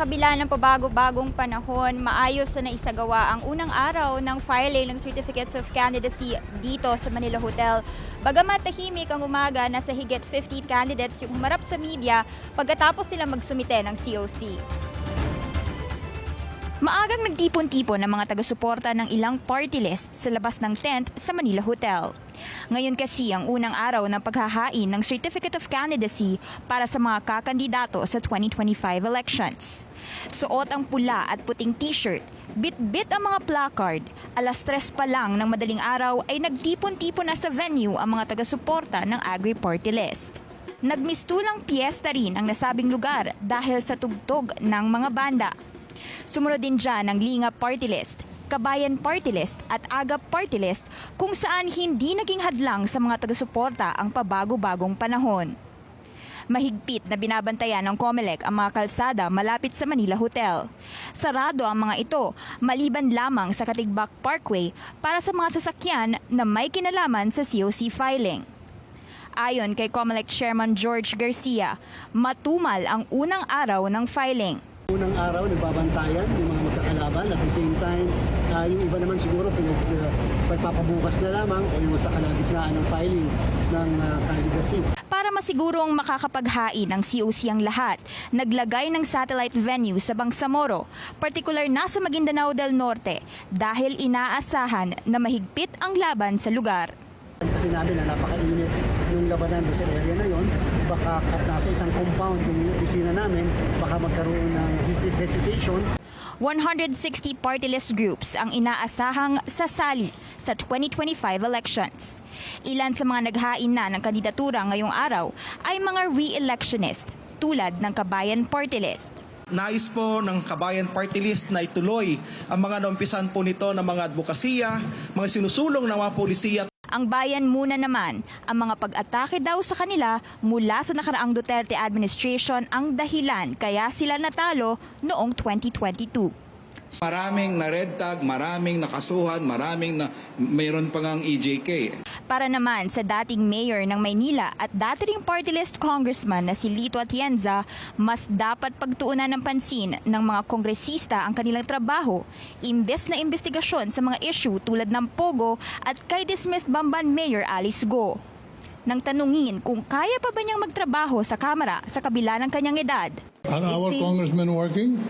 kabila ng pabago-bagong panahon, maayos na naisagawa ang unang araw ng filing ng Certificates of Candidacy dito sa Manila Hotel. Bagamat tahimik ang umaga, nasa higit 50 candidates yung humarap sa media pagkatapos sila magsumite ng COC. Maagang nagtipon-tipon ng mga taga-suporta ng ilang party list sa labas ng tent sa Manila Hotel. Ngayon kasi ang unang araw ng paghahain ng Certificate of Candidacy para sa mga kakandidato sa 2025 elections. Suot ang pula at puting t-shirt, bit-bit ang mga placard. Alas tres pa lang ng madaling araw ay nagtipon-tipon na sa venue ang mga taga-suporta ng Agri Party List. Nagmistulang piyesta rin ang nasabing lugar dahil sa tugtog ng mga banda. Sumunod din dyan ang Linga Party List, Kabayan Party List at Agap Party List kung saan hindi naging hadlang sa mga taga-suporta ang pabago-bagong panahon. Mahigpit na binabantayan ng COMELEC ang mga kalsada malapit sa Manila Hotel. Sarado ang mga ito maliban lamang sa Katigbak Parkway para sa mga sasakyan na may kinalaman sa COC filing. Ayon kay COMELEC Chairman George Garcia, matumal ang unang araw ng filing. Unang araw, nagbabantayan yung mga magkakalaban. At the same time, ah, yung iba naman siguro pinag, ah, pagpapabukas na lamang o yung sa kalagitnaan ng filing ng ah, candidacy. Para masigurong makakapaghain ang COC ang lahat, naglagay ng satellite venue sa Bangsamoro, partikular na sa Maguindanao del Norte, dahil inaasahan na mahigpit ang laban sa lugar. Kasi namin na napakainit yung labanan sa area na yon. Baka at nasa isang compound yung opisina namin, baka magkaroon ng hesit- hesitation 160 party list groups ang inaasahang sasali sa 2025 elections. Ilan sa mga naghain na ng kandidatura ngayong araw ay mga re-electionist tulad ng Kabayan Party List. Nais po ng Kabayan Party List na ituloy ang mga naumpisan po nito ng mga advokasya, mga sinusulong ng mga polisiya Ang bayan muna naman, ang mga pag-atake daw sa kanila mula sa nakaraang Duterte administration ang dahilan kaya sila natalo noong 2022. Maraming na red tag, maraming nakasuhan, maraming na mayroon pa ngang EJK. Para naman sa dating mayor ng Maynila at dati ring party list congressman na si Lito Atienza, mas dapat pagtuunan ng pansin ng mga kongresista ang kanilang trabaho, imbes na investigasyon sa mga issue tulad ng Pogo at kay dismissed Bamban Mayor Alice Go. Nang tanungin kung kaya pa ba niyang magtrabaho sa Kamara sa kabila ng kanyang edad, Are our congressmen working?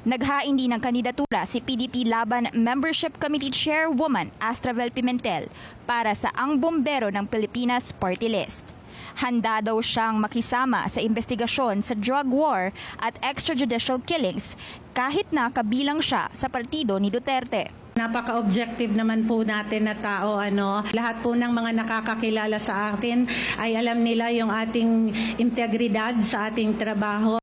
Naghain din ng kandidatura si PDP Laban Membership Committee Chairwoman Astravel Pimentel para sa Ang Bombero ng Pilipinas Party List. Handa daw siyang makisama sa investigasyon sa drug war at extrajudicial killings kahit na kabilang siya sa partido ni Duterte. Napaka-objective naman po natin na tao ano. Lahat po ng mga nakakakilala sa atin ay alam nila yung ating integridad sa ating trabaho.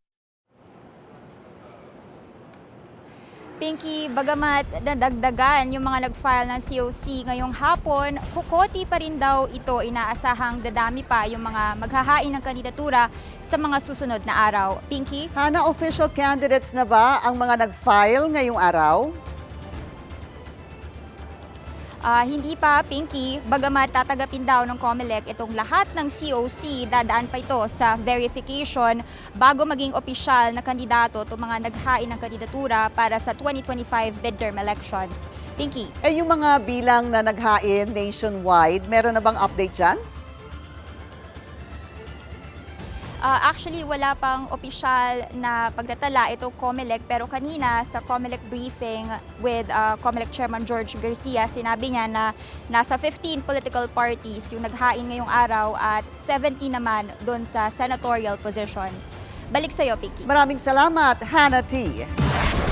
Pinky, bagamat nadagdagan yung mga nag-file ng COC ngayong hapon, kukoti pa rin daw ito inaasahang dadami pa yung mga maghahain ng kandidatura sa mga susunod na araw. Pinky? Hana, official candidates na ba ang mga nag-file ngayong araw? Ah, hindi pa, Pinky. Bagamat tatagapin daw ng COMELEC itong lahat ng COC, dadaan pa ito sa verification bago maging opisyal na kandidato itong mga naghain ng kandidatura para sa 2025 midterm elections. Pinky? Eh yung mga bilang na naghain nationwide, meron na bang update dyan? Ah, actually, wala pang opisyal na pagtatala itong COMELEC pero kanina sa COMELEC briefing with ah, COMELEC Chairman George Garcia, sinabi niya na nasa 15 political parties yung naghain ngayong araw at 70 naman doon sa senatorial positions. Balik sa'yo, Vicky. Maraming salamat, Hannah T.